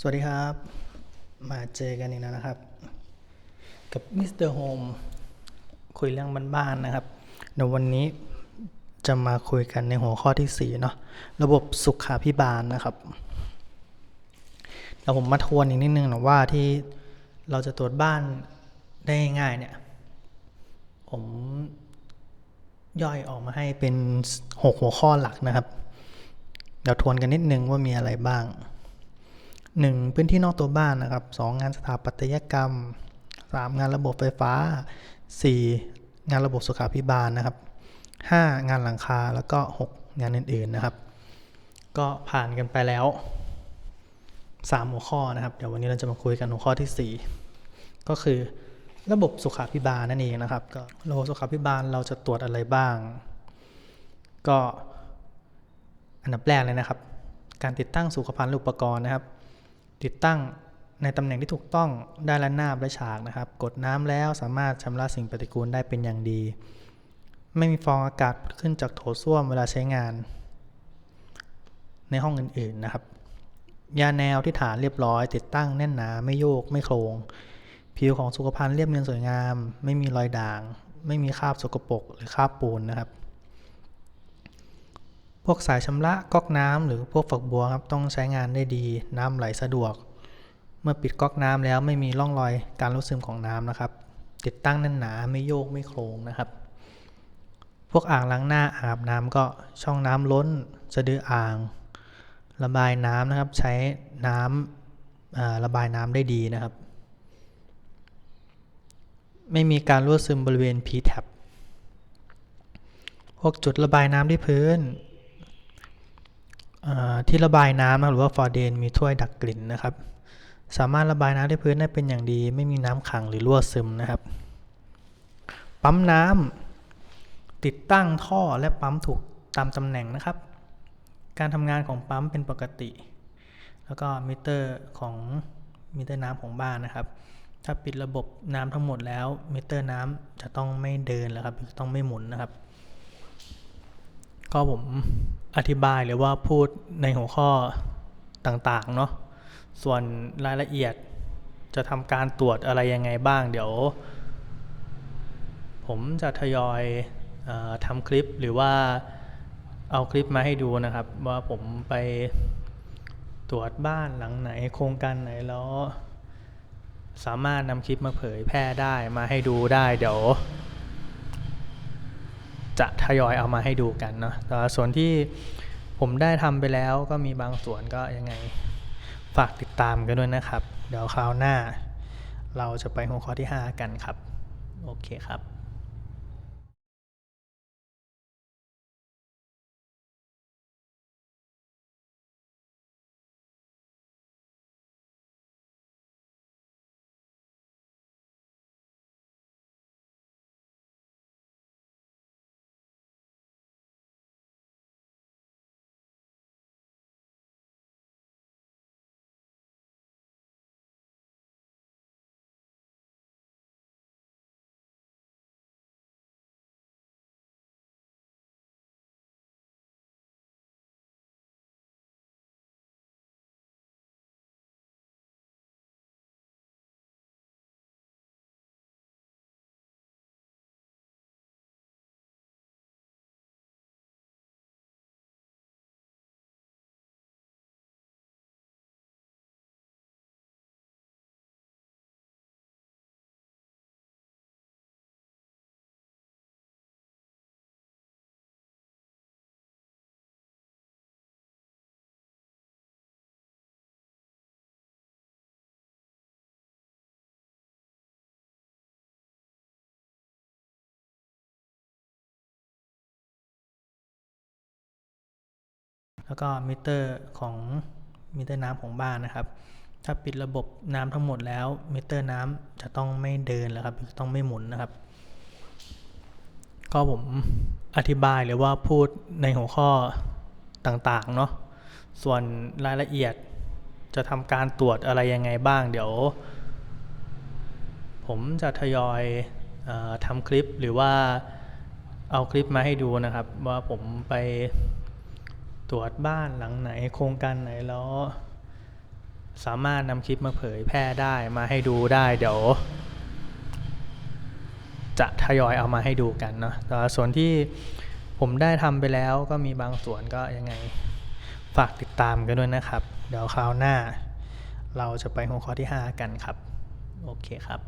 สวัสดีครับ มาเจอกันอีกแล้วนะครับ กับมิสเตอร์โฮมคุยเรื่องบ้านๆนะครับในวันนี้จะมาคุยกันในหัวข้อที่ 4 เนาะระบบสุขาพิบาลนะครับแล้วผมมาทวนอีกนิดนึงนะว่าที่เราจะตรวจบ้านได้ง่ายเนี่ย ผมย่อยออกมาให้เป็น 6 หัวข้อหลักนะครับ เดี๋ยวทวนกันนิดนึงว่ามีอะไรบ้าง 1. พื้นที่นอกตัวบ้านนะครับ 2. งานสถาปัตยกรรม 3. งานระบบไฟฟ้า 4. งานระบบสุขาภิบาลนะครับ 5. งานหลังคาแล้วก็ 6 งานอื่นๆนะครับ ก็ผ่านกันไปแล้ว 3 หัวข้อนะครับ เดี๋ยววันนี้เราจะมาคุยกันหัวข้อที่ 4 ก็คือระบบสุขาภิบาลนั่นเองนะครับก็ระบบสุขาภิบาลเราจะตรวจอะไรบ้าง ก็อันดับแรกเลยนะครับ การติดตั้งสุขภัณฑ์อุปกรณ์นะครับ ติดตั้งในตำแหน่งที่ถูกต้องได้และนาบและฉากนะครับ กดน้ำแล้วสามารถชำระสิ่งปฏิกูลได้เป็นอย่างดี ไม่มีฟองอากาศขึ้นจากโถส้วมเวลาใช้งาน ในห้องอื่นๆนะครับ ยาแนวที่ฐานเรียบร้อย ติดตั้งแน่นหนาไม่โยกไม่โครง ผิวของสุขภัณฑ์เรียบเนียนสวยงาม ไม่มีรอยด่าง ไม่มีคราบสกปรกหรือคราบปูนนะครับ พวกสายชำระก๊อกน้ำหรือพวกฝักบัวครับต้องใช้งานได้ดีน้ำไหลสะดวก เมื่อปิดก๊อกน้ำแล้วไม่มีร่องรอยการรั่วซึมของน้ำนะครับ ติดตั้งแน่นหนาไม่โยกไม่โครงนะครับ พวกอ่างล้างหน้าอาบน้ำก็ช่องน้ำล้นสะดืออ่าง ระบายน้ำนะครับใช้น้ำระบายน้ำได้ดีนะครับ ไม่มีการรั่วซึมบริเวณ p t a p พวกจุดระบายน้ำที่พื้น ที่ระบายน้ำนะหรือว่าฟอร์เดนมีถ้วยดักกลิ่นนะครับ สามารถระบายน้ำที่พื้นได้เป็นอย่างดี ไม่มีน้ำขังหรือรั่วซึมนะครับ ปั๊มน้ำติดตั้งท่อและปั๊มถูกตามตำแหน่งนะครับ การทำงานของปั๊มเป็นปกติ แล้วก็มิเตอร์ของมิเตอร์น้ำของบ้านนะครับ ถ้าปิดระบบน้ำทั้งหมดแล้วมิเตอร์น้ำจะต้องไม่เดินแล้วครับจะต้องไม่หมุนนะครับ ก็ผมอธิบายหรือว่าพูดในหัวข้อต่างๆเนาะส่วนรายละเอียดจะทำการตรวจอะไรยังไงบ้าง เดี๋ยว ผมจะทยอยอทำคลิปหรือว่าเอาคลิปมาให้ดูนะครับ ว่าผมไปตรวจบ้านหลังไหนโครงการไหนแล้ว สามารถนำคลิปมาเผยแพร่ได้มาให้ดูได้เดี๋ยว จะทยอยเอามาให้ดูกันเนาะแต่ส่วนที่ผมได้ทำไปแล้วก็มีบางส่วนก็ยังไงฝากติดตามกันด้วยนะครับ เดี๋ยวคราวหน้า เราจะไปหัวข้อที่ 5 กันครับ โอเคครับ แล้วก็มิเตอร์ของมิเตอร์น้ำของบ้านนะครับ ถ้าปิดระบบน้ำทั้งหมดแล้วมิเตอร์น้ำจะต้องไม่เดินแล้วครับจะต้องไม่หมุนนะครับ ก็ผมอธิบายหรือว่าพูดในหัวข้อต่างๆเนาะส่วนรายละเอียดจะทำการตรวจอะไรยังไงบ้าง เดี๋ยว ผมจะทยอยอทำคลิปหรือว่าเอาคลิปมาให้ดูนะครับ ว่าผมไป ตรวจบ้านหลังไหนโครงการไหนแล้ว สามารถนำคลิปมาเผยแพร่ได้มาให้ดูได้เดี๋ยว จะทยอยเอามาให้ดูกันเนาะแต่ส่วนที่ผมได้ทำไปแล้วก็มีบางส่วนก็ยังไงฝากติดตามกันด้วยนะครับ เดี๋ยวคราวหน้า เราจะไปหัวข้อที่ 5 กันครับ โอเคครับ